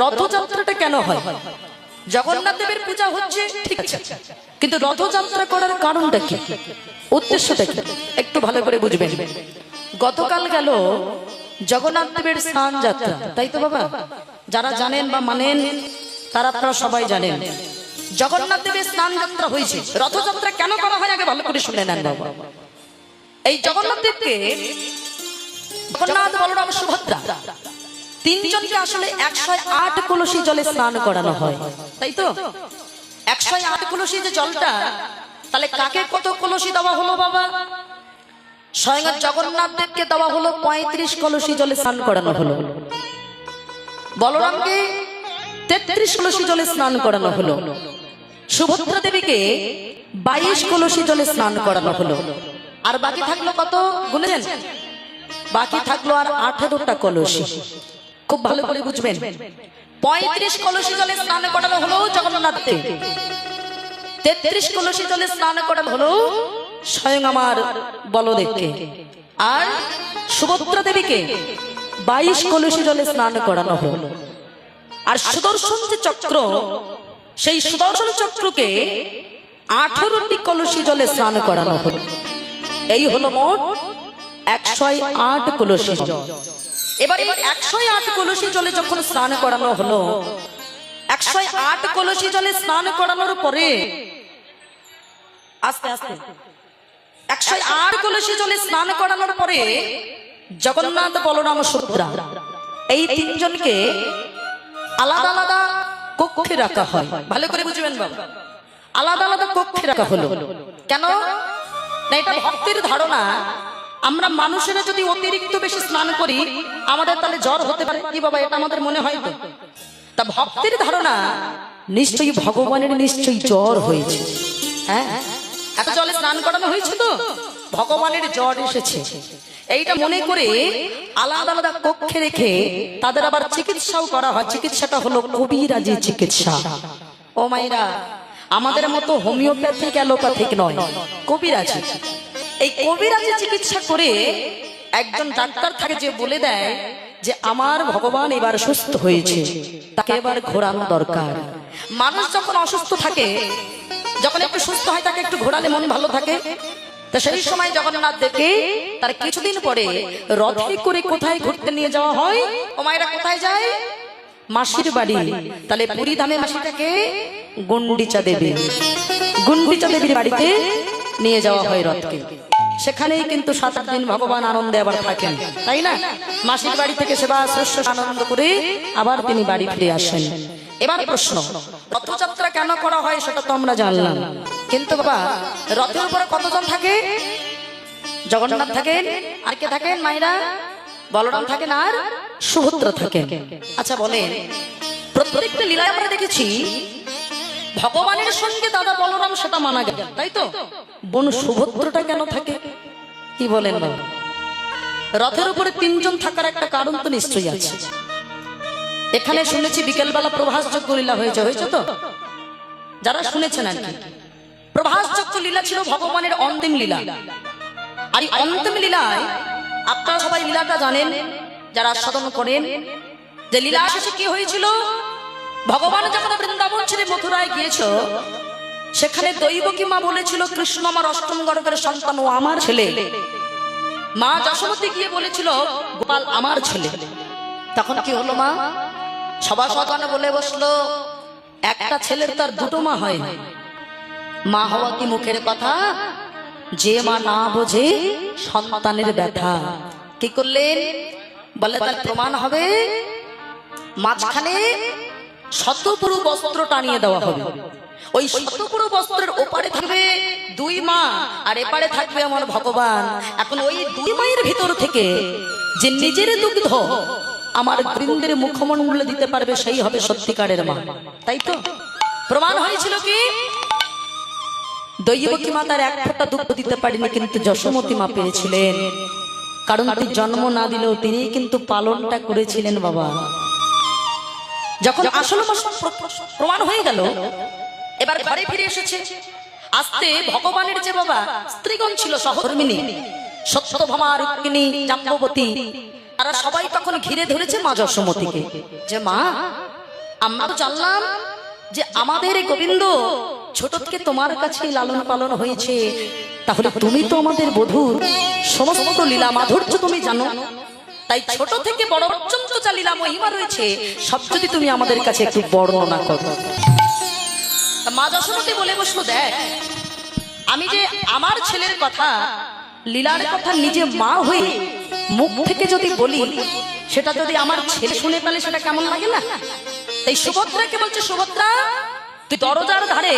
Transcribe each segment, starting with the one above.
রথযাত্রাটা কেন হয়? জগন্নাথ দেবের পূজা হচ্ছে, ঠিক আছে। কিন্তু রথযাত্রা করার কারণটা কি? উদ্দেশ্যটা কি? একটু ভালো করে বুঝবেন। গতকাল গেল জগন্নাথ দেবের স্নান যাত্রা, তাই তো বাবা? যারা জানেন বা মানেন, তারা আপনারা সবাই জানেন। জগন্নাথ দেবের স্নান যাত্রা হয়েছে। রথযাত্রা কেন করা হয় আগে ভালো করে শুনে নেন বাবা। এই জগন্নাথ দেবকে জগন্নাথ বলরাম সুভদ্রা তিনজনকে আসলে একশো আট কলসি জলে স্নান করানো হয়। তাই তো? একশো আট কলসি যে জলটা, তাহলে কাকে কত কলসি দেওয়া হলো বাবা? স্বয়ং জগন্নাথ দেবকে দেওয়া হলো পঁয়ত্রিশ কলসি জলে স্নান করানো হলো। বলরামকে তেত্রিশ কলসি জলে স্নান করানো হলো। সুভদ্রা দেবীকে বাইশ কলসি জলে স্নান করানো হলো। আর বাকি থাকল কত? গুনেছেন? বাকি থাকল আর আঠেরোটা কলসি। খুব ভালো করে বুঝবেন। পঁয়ত্রিশ কলসি জলে স্নান করানো হলো জগন্নাথকে। তেত্রিশ কলসি জলে স্নান করানো হলো স্বয়ং আমার বলদেবকে। আর সুভদ্রা দেবীকে বাইশ কলসি জলে স্নান করানো হলো। আর সুদর্শন যে চক্র, সেই সুদর্শন চক্রকে আঠারোটি কলসি জলে স্নান করানো হলো। এই হলো মোট একশো আট কলসি জল। এবার এই একশো আট কলসি জলে যখন স্নান করানো হলো একশো আট কলসি জলে স্নান করানোর পরে আস্তে আস্তে। একশো আট কলসি জলে স্নান করানোর পরে জগন্নাথ বলরাম সুভদ্রা এই তিনজনকে আলাদা আলাদা কক্ষে রাখা হয়। ভালো করে বুঝবেন বাবা। আলাদা আলাদা কক্ষে রাখা হলো। কেন? না এটা ভক্তির ধারণা। আমরা মানুষেরা যদি অতিরিক্ত বেশি স্নান করি, আমাদের তাহলে জ্বর হতে পারে। কি বাবা, এটা আমাদের মনে হয় তো? ভক্তের ধারণা, নিশ্চয়ই ভগবানের নিশ্চয়ই জ্বর হয়েছে। হ্যাঁ? এত জলে স্নান করানো হয়েছে তো? ভগবানের জ্বর এসেছে। এইটা মনে করে আলাদা আলাদা কক্ষে রেখে তাদের আবার চিকিৎসাও করা হয়। চিকিৎসাটা হলো কবিরাজি চিকিৎসা। ও মাইরা আমাদের মতো হোমিওপ্যাথিক অ্যালোপ্যাথিক নয়, কবিরাজি। এই কবিরাজি চিকিৎসা করে, একজন ডাক্তার থাকে যে বলে দেয় যে আমার ভগবান এবার সুস্থ হয়েছে, তাকে এবার ঘোরানো দরকার। মানুষ যখন অসুস্থ থাকে, যখন একটু সুস্থ হয়, তাকে একটু ঘোরালে মন ভালো থাকে। তা সেই সময় জগন্নাথ দেবকে তার কিছুদিন পরে রথে করে কোথায় ঘুরতে নিয়ে যাওয়া হয়? ও মায়েরা কোথায় যায়? মাসির বাড়ি। তাহলে পুরী ধামে মাসিটাকে গুন্ডিচা দেবী। গুন্ডিচা দেবীর বাড়িতে নিয়ে যাওয়া হয় রথকে সেখানেই কিন্তু সাত আট দিন ভগবান আনন্দে আবার থাকেন, তাই না? মাসির বাড়ি থেকে সেবা শ্রেষ্ঠ আনন্দ করে আবার তিনি বাড়ি ফিরে আসেন। এবার প্রশ্ন, রথযাত্রা কেন করা হয় সেটা তো আমরা জানলাম। কিন্তু বাবা, রথের উপরে কতজন থাকে? জগন্নাথ থাকেন, আর কে থাকেন মায়েরা? বলরাম থাকেন আর সুভদ্রা থাকেন। আচ্ছা বলেন, প্রত্যেকটা লীলায় আমরা দেখেছি ভগবানের সঙ্গে দাদা বলরাম সেটা মানা গেল, তাই তো? বোন সুভদ্রটা কেন থাকে? কি বলেন রথের উপরে তিনজন থাকার একটা কারণ তো নিশ্চয়ই আছে। এখানে শুনেছি বিকেলবেলা প্রভাস যজ্ঞ লীলা হয়েছে হয়েছে তো? যারা শুনেছেন আর কি। প্রভাস যজ্ঞ লীলা ছিল ভগবানের অন্তিম লীলা। আর এই অন্তিম লীলায় আপনারা সবাই লীলাটা জানেন, যারা সাধন করেন, যে লীলা শেষে কি হয়েছিল? ভগবান যখন বৃন্দাবন ছেড়ে মথুরায় গিয়েছ, সেখানে দৈবকী মা বলেছিল, কৃষ্ণ আমার অষ্টম গর্ভের সন্তান ও আমার ছেলে। মা যশোমতী গিয়ে বলেছিল, গোপাল আমার ছেলে। তখন কি হলো মা? সবার সকানে বলে বসল, একটা ছেলের তার দুটো মা হয় মা হওয়া কি মুখের কথা? যে মা না বোঝে সন্তানের ব্যথা। কি করলেন? বলে, তার প্রমাণ হবে। মাঝখানে শতপুরু বস্ত্র টানিয়ে দেওয়া হবে। ওই শতপুরু বস্ত্রের ওপারে থাকবে দুই মা, আর এপারে থাকবে আমার ভগবান। এখন ওই দুই মায়ের ভিতর থেকে যে নিজের দুগ্ধ আমার বৃন্দের মুখমণ্ডলে দিতে পারবে, সেই হবে সত্যিকারের মা। তাই তো? প্রমাণ হয়েছিল কি? দৈবকী মা তার এক ফোঁটা দুঃখ দিতে পারেনি, কিন্তু যশোমতী মা পেয়েছিলেন কারণ তিনি জন্ম না দিলেও তিনি কিন্তু পালনটা করেছিলেন বাবা। যখন আসল প্রমাণ হয়ে গেল এবার ঘরে ফিরে এসেছে। আস্তে ভগবানের যে বাবা স্ত্রীগণ ছিল সহধর্মিনী সত্যভামা রুক্মিণী জাম্বতী তারা সবাই তখন ঘিরে ধরেছে মা যশোমতীকে যে মা আমরা তো জানলাম যে আমাদের এই গোবিন্দ ছোট থেকে তোমার কাছে লালন পালন হয়েছে। তাহলে তুমি তো আমাদের বধূর সমস্ত লীলা মাধুর্য তুমি জানো। তাই ছোট থেকে বড় পর্যন্ত যা লীলা মহিমা রয়েছে। সব যদি তুমি আমাদের কাছে একটু বর্ণনা করো। মা যশোমতী বলে বসল, দেখ, আমি যে আমার ছেলের কথা, লীলার কথা নিজে মা হয়ে মুখ থেকে যদি বলি, সেটা যদি আমার ছেলে শুনে পেলে সেটা কেমন লাগে না? তাই সুভদ্রাকে বলছে, সুভদ্রা, তুই দরজার ধারে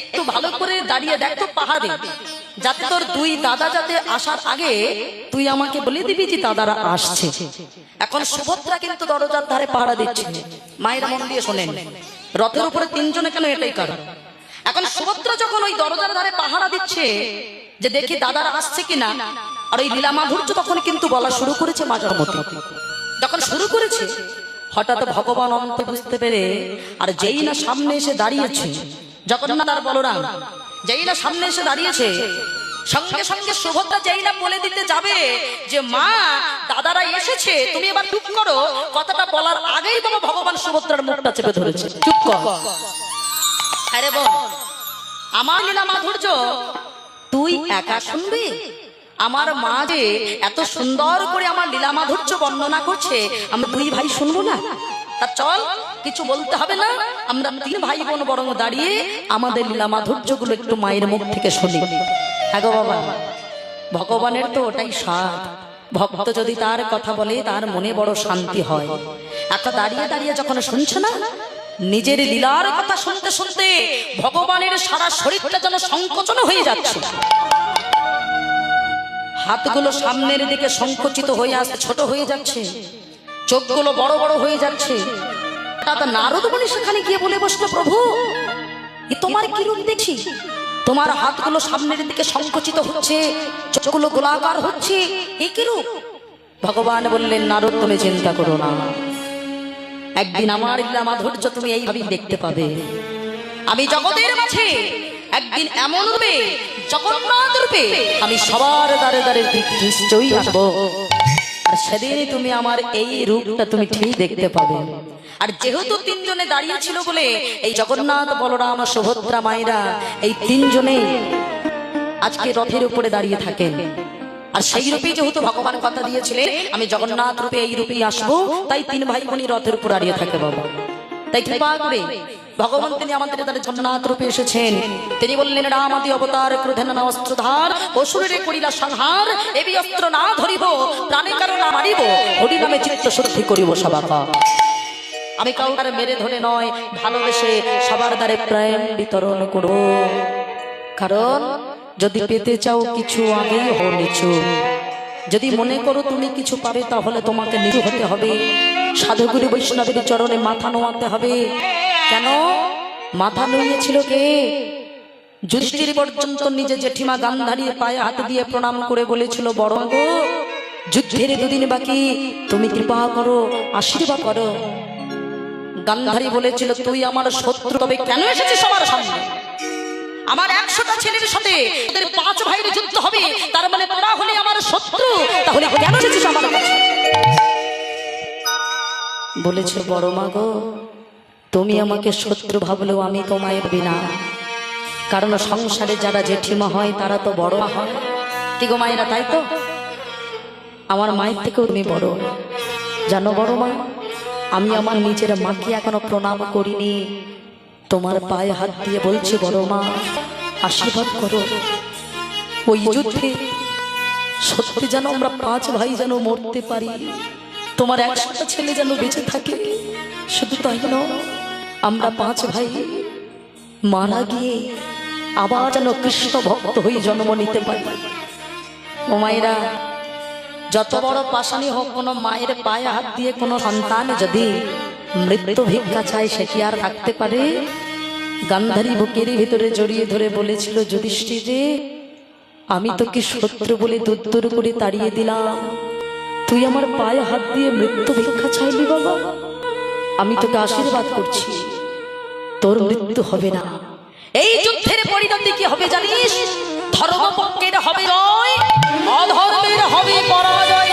একটু ভালো করে দাঁড়িয়ে দেখ তো পাহাড়ে। যাতে তোর দুই দাদা যাতে আসার আগে তুই আমাকে বলে দিবি যে দাদারা আসছে। এখন সুভদ্রা কিন্তু দরজার ধারে পাহারা দিচ্ছে। মায়ের মন দিয়ে শোনেন। রথের উপরে তিনজনে কেন এটাই কারণ এখন সুভদ্রা যখন ওই দরজার ধারে পাহারা দিচ্ছে যে দেখি দাদারা আসছে কিনা, আর ওই লীলা মাধুর্য তখন কিন্তু বলা শুরু করেছে মাজার মতো যখন শুরু করেছে, হঠাৎ ভগবান অন্ত বুঝতে পেরে, আর যেই না সামনে এসে দাঁড়িয়েছে, জগন্নাথ আর বলরাম না সামনে এসে দাঁড়িয়েছে, সঙ্গে সঙ্গে সুভদ্রা না বলে দিতে যাবে যে, মা, দাদারা এসেছে, তুমি এবার চুপ করো। কথাটা বলার আগেই বাবা ভগবান সুভদ্রার মুখটা চেপে ধরেছে। চুপ কর। আরে বল আমার লীলা মাধুর্য, তুই একা শুনবি? আমার মা যে এত সুন্দর করে আমার লীলা মাধুর্য বর্ণনা করছে, আমরা দুই ভাই শুনব না? তা চল, কিছু বলতে হবে না। আমরা তিন ভাই বোন বরং দাঁড়িয়ে আমাদের লীলা মাধুর্যগুলো একটু মায়ের মুখ থেকে শুনি। হ্যাঁ বাবা, ভগবানের তো ওটাই স্বাদ। ভক্ত যদি তার কথা বলে, তার মনে বড় শান্তি হয়। একটা দাঁড়িয়ে দাঁড়িয়ে যখন শুনছে না, নিজের লীলার কথা শুনতে শুনতে ভগবানের সারা শরীরটা যেন সংকোচন হয়ে যাচ্ছে। হাতগুলো সামনের দিকে সংকুচিত হয়ে আসছে ছোট হয়ে যাচ্ছে। চোখগুলো বড় বড় হয়ে যাচ্ছে। দাদা নারদ বলে সেখানে গিয়ে বলে বসল, প্রভু, এ তোমার কি রূপ দেখছি? তোমার হাতগুলো সামনের দিকে সংকুচিত হচ্ছে, চোখগুলো গোলাকার হচ্ছে, এ কি রূপ? ভগবান বললেন, নারদ, তুমি চিন্তা করো না। একদিন আমার লীলা মাধুর্য তুমি এইভাবেই দেখতে পাবে। আমি জগতের মাঝে একদিন এমন রূপে, জগন্নাথ রূপে আমি সবার দ্বারে দ্বারে নিশ্চয়ই আসব। আর সেদিন তুমি আমার এই রূপটা তুমি ঠিক দেখতে পাবে। আর যেহেতু তিনজনে দাঁড়িয়ে ছিল বলে, এই জগন্নাথ, বলরাম, সুভদ্রা মায়েরা এই তিনজনে আজকে রথের উপরে দাঁড়িয়ে থাকেন। আর সেই রূপেই যেহেতু ভগবান কথা দিয়েছিলেন, আমি জগন্নাথ রূপে এই রূপেই আসব, তাই তিন ভাই বোনই রথের উপর দাঁড়িয়ে থাকে বাবা। তাই কৃপা করে ভগবান তিনি আমাদের তাদের জগন্নাথ রূপে এসেছেন। তিনি বললেন রামাদি অবতার, ক্রোধেন না অস্ত্রধার, অসুরের করিলা সংহার এবি অস্ত্র না ধরিব, প্রাণে কারণ না মারিব, হরি নামে চিত্ত শুদ্ধি করিব সবাকা। আমি কাউকে মেরে ধরে নয়, ভালোবেসে সবার দ্বারে প্রেম বিতরণ করব। কারণ, যদি পেতে চাও কিছু আগেই হো নিচু। যদি মনে করো তুমি কিছু পাবে, তাহলে তোমাকে নিচু হতে হবে। সাধুগুরু বৈষ্ণবের চরণে মাথা নোয়াতে হবে। কেন? মাথা নুইয়েছিল কে? যুধিষ্ঠির পর্যন্ত নিজে জেঠিমা গান্ধারীর পায়ে হাত দিয়ে প্রণাম করে বলেছিল বড় গো যুদ্ধের দুদিন বাকি, তুমি কৃপা করো, আশীর্বাদ করো। গান্ধারী বলেছিল, তুই আমার শত্রু, তবে কেন এসেছিস সবার সামনে আমার একশোটা ছেলের সাথে তোদের পাঁচ ভাইয়ের যুদ্ধ হবে, তার মানে তোরা হলে আমার শত্রু, তাহলে কেন এসেছিস আমার বলেছে বড় মা গো তুমি আমাকে শত্রু ভাবলেও আমি তোমায় বিনা কারণ সংসারে যারা জেঠিমা হয়, তারা তো বড় হয়। কি গো মায়েরা, তাই তো? আমার মায়ের থেকেও তুমি বড়। জানো বড় মা, আমি আমার নিজের মাকে এখনও প্রণাম করিনি। তোমার পায়ে হাত দিয়ে বলছি, বড় মা, আশীর্বাদ করো। ওই যুদ্ধে সত্যি যেন আমরা পাঁচ ভাই যেন মরতে পারি। তোমার একশোটা ছেলে যেন বেঁচে থাকে, শুধু তাই নয় আমরা পাঁচ ভাই মারা গিয়ে আবার যেন কৃষ্ণ ভক্ত হয়ে জন্ম নিতে পারি। ও মায়েরা, যত বড় পাশানি হোক, কোনো মায়ের পায়ে হাত দিয়ে কোনো সন্তান যদি মৃত্যু ভিক্ষা চায়, সে কি আর থাকতে পারে? গান্ধারী বুকের ভিতরে জড়িয়ে ধরে বলেছিল, যুধিষ্ঠির রে আমি তোকে শত্রু বলে দূর দূর করে তাড়িয়ে দিলাম। তুই আমার পায়ে হাত দিয়ে মৃত্যু ভিক্ষা চাইলি বাবা। আমি তোকে আশীর্বাদ করছি। তোর মৃত্যু হবে না। এই যুদ্ধের পরিণতি কি হবে জানিস? ধর্মপক্ষের হবে জয়, অধর্মের হবে পরাজয়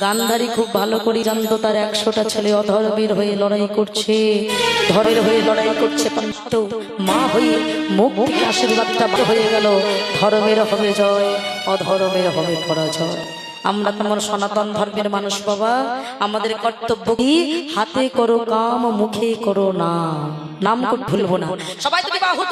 গান্ধারী খুব ভালো করে জানতো তার একশোটা ছেলে অধর্মের হয়ে লড়াই করছে ধরের হয়ে লড়াই করছে কিন্তু মা হয়ে মুখ আশীর্বাদটা হয়ে গেল। ধর্মের হবে জয়, অধর্মের হবে পরাজয়। আমরা তোমার সনাতন ধর্মের মানুষ বাবা। আমাদের কর্তব্য কি? হাতে করো, কাম মুখে করো না। নাম ভুলবো না। সবাই তুমি বাহু